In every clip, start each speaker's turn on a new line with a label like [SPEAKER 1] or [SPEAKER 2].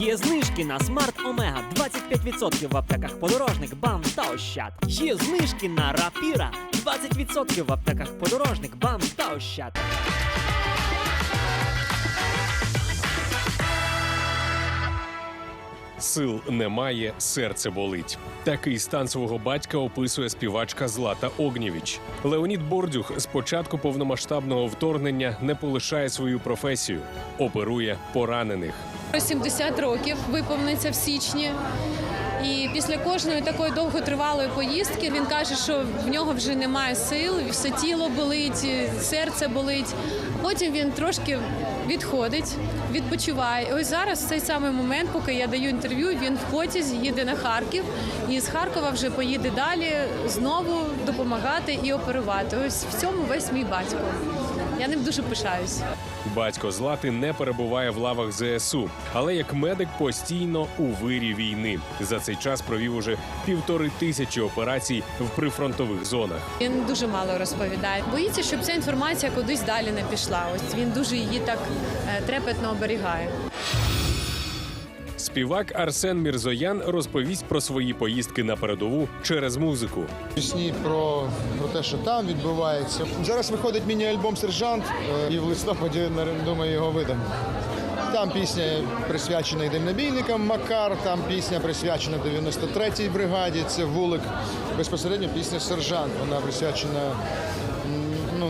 [SPEAKER 1] Є знижки на Смарт Омега 25% в аптеках подорожник, бам та ощад. Є знижки на Рапіра 20% в аптеках подорожник, бам та ощад.
[SPEAKER 2] Сил немає, серце болить. Такий стан свого батька описує співачка Злата Огнєвіч. Леонід Бордюх з початку повномасштабного вторгнення не полишає свою професію, оперує поранених.
[SPEAKER 3] 70 років виповниться в січні. І після кожної такої довготривалої поїздки він каже, що в нього вже немає сил, все тіло болить, серце болить. Потім він трошки відходить, відпочиває. Ось зараз в цей самий момент, поки я даю інтерв'ю, він в потязі їде на Харків і з Харкова вже поїде далі знову допомагати і оперувати. Ось в цьому весь мій батько. Я ним дуже пишаюсь.
[SPEAKER 2] Батько Злати не перебуває в лавах ЗСУ, але як медик постійно у вирі війни. За цей час провів уже півтори тисячі операцій в прифронтових зонах.
[SPEAKER 3] Він дуже мало розповідає. Боїться, щоб ця інформація кудись далі не пішла. Ось він дуже її так е, трепетно оберігає.
[SPEAKER 2] Співак Арсен Мірзоян розповість про свої поїздки на передову через музику.
[SPEAKER 4] Пісні про, про те, що там відбувається. Зараз виходить міні-альбом Сержант, е, і в листопаді думаю його видам. Там пісня присвячена дальнобійникам Макар, там пісня присвячена 93-й бригаді. Це вулик. Безпосередньо пісня Сержант. Вона присвячена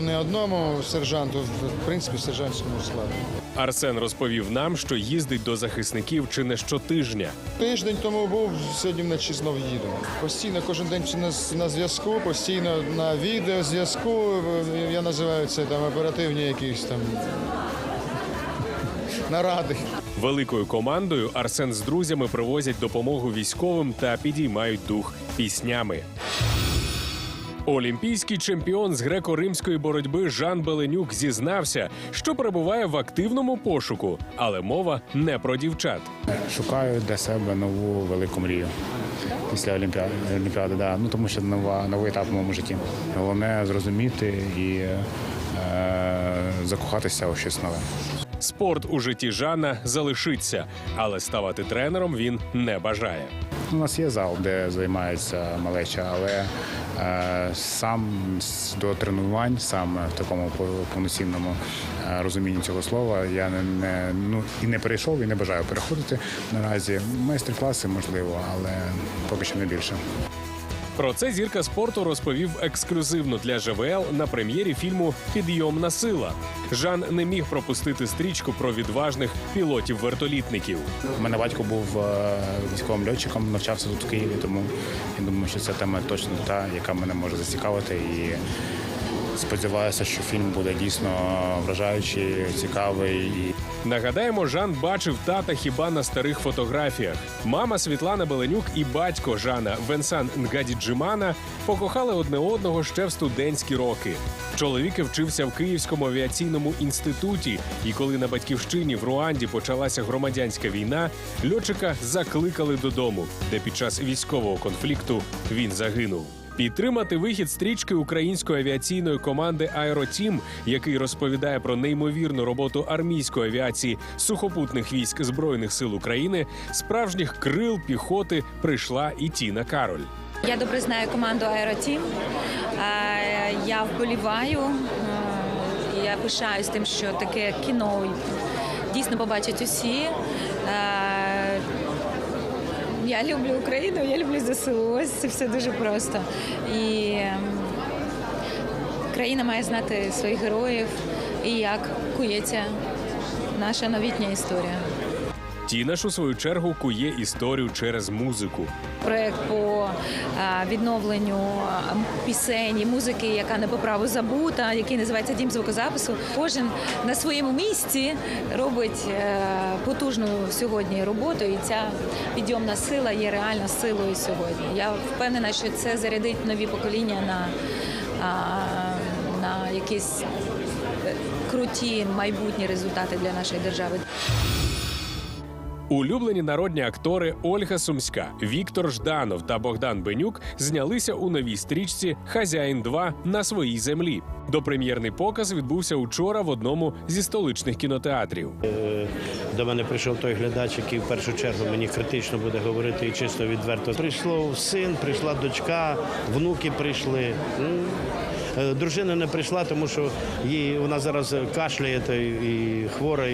[SPEAKER 4] ну, не одному сержанту, в принципі, сержантському складу.
[SPEAKER 2] Арсен розповів нам, що їздить до захисників чи не щотижня.
[SPEAKER 4] Тиждень тому був, сьогодні вночі знов їду. Постійно кожен день на, на зв'язку, постійно на відеозв'язку. Я називаю це там оперативні якісь там наради.
[SPEAKER 2] Великою командою Арсен з друзями привозять допомогу військовим та підіймають дух піснями. Олімпійський чемпіон з греко-римської боротьби Жан Беленюк зізнався, що перебуває в активному пошуку, але мова не про дівчат.
[SPEAKER 5] Шукаю для себе нову велику мрію після Олімпіади. Олімпіади да. ну, тому що нова, новий етап в моєму житті. Головне зрозуміти і е, закохатися у щось нове.
[SPEAKER 2] Спорт у житті Жана залишиться, але ставати тренером він не бажає.
[SPEAKER 5] У нас є зал, де займається малеча, але е, сам до тренувань, сам в такому повноцінному е, розумінні цього слова, я не, ну і не перейшов, і не бажаю переходити наразі. Майстер-класи можливо, але поки що не більше.
[SPEAKER 2] Про це зірка спорту розповів ексклюзивно для ЖВЛ на прем'єрі фільму Підйомна сила. Жан не міг пропустити стрічку про відважних пілотів-вертолітників.
[SPEAKER 5] У мене батько був е, військовим льотчиком, навчався тут в Києві, тому я думаю, що ця тема точно та, яка мене може зацікавити. І сподіваюся, що фільм буде дійсно вражаючий, цікавий. І
[SPEAKER 2] Нагадаємо, Жан бачив тата хіба на старих фотографіях. Мама Світлана Беленюк і батько Жана Венсан Нгадіджимана покохали одне одного ще в студентські роки. Чоловік вчився в Київському авіаційному інституті, і коли на батьківщині в Руанді почалася громадянська війна, льотчика закликали додому, де під час військового конфлікту він загинув. Підтримати вихід стрічки української авіаційної команди Аеротім, який розповідає про неймовірну роботу армійської авіації сухопутних військ збройних сил України, справжніх крил піхоти прийшла і Тіна Кароль.
[SPEAKER 6] Я добре знаю команду Аеротім. Я вболіваю. Я пишаюсь тим, що таке кіно дійсно побачать усі. Я люблю Україну, я люблю ЗСУ. Ось це все дуже просто. І ем, країна має знати своїх героїв і як кується наша новітня історія.
[SPEAKER 2] Тіна ж у свою чергу кує історію через музику.
[SPEAKER 6] Проект по відновленню пісень і музики, яка не по праву забута, який називається Дім звукозапису. Кожен на своєму місці робить е, потужну сьогодні роботу, і ця підйомна сила є реально силою сьогодні. Я впевнена, що це зарядить нові покоління на, на якісь е, круті майбутні результати для нашої держави.
[SPEAKER 2] Улюблені народні актори Ольга Сумська, Віктор Жданов та Богдан Бенюк знялися у новій стрічці Хазяїн 2 на своїй землі. Допрем'єрний показ відбувся учора в одному зі столичних кінотеатрів.
[SPEAKER 7] До мене прийшов той глядач, який в першу чергу мені критично буде говорити і чисто відверто. Прийшло син, прийшла дочка, внуки прийшли. Е, Дружина не прийшла, тому що їй вона зараз кашляє та і хвора.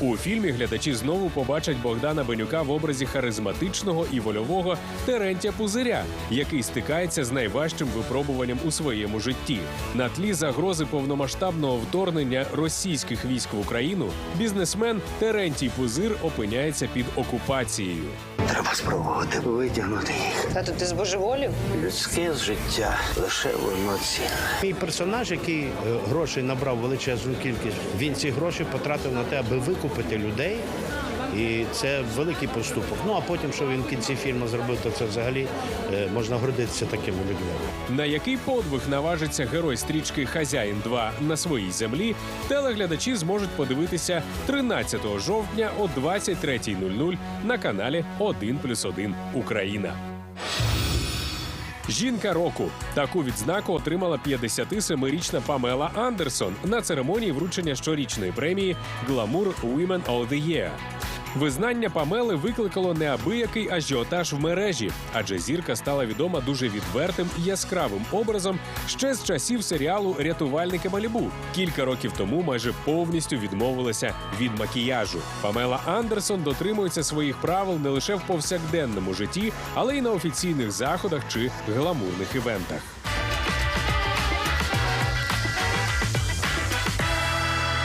[SPEAKER 2] У фільмі глядачі знову побачать Богдана Бенюка в образі харизматичного і вольового Терентія Пузиря, який стикається з найважчим випробуванням у своєму житті. На тлі загрози повномасштабного вторгнення російських військ в Україну бізнесмен Терентій Пузир опиняється під окупацією.
[SPEAKER 8] Треба спробувати витягнути їх.
[SPEAKER 9] Тату, ти збожеволів?
[SPEAKER 8] Людське життя лише воно цінне.
[SPEAKER 7] Мій персонаж, який е, грошей набрав величезну кількість, він ці гроші потратив на те, аби викупити людей. І це великий поступок. Ну а потім, що він в кінці фільму зробив, то це взагалі е, можна гордитися такими людьми.
[SPEAKER 2] На який подвиг наважиться герой стрічки Хазяїн 2 на своїй землі, телеглядачі зможуть подивитися 13 жовтня о 23.00 на каналі 1+,1 Україна. Жінка року таку відзнаку отримала 57-річна Памела Андерсон на церемонії вручення щорічної премії Glamour Women of the Year. Визнання Памели викликало неабиякий ажіотаж в мережі, адже зірка стала відома дуже відвертим і яскравим образом ще з часів серіалу Рятувальники Малібу. Кілька років тому майже повністю відмовилася від макіяжу. Памела Андерсон дотримується своїх правил не лише в повсякденному житті, але й на офіційних заходах чи гламурних івентах.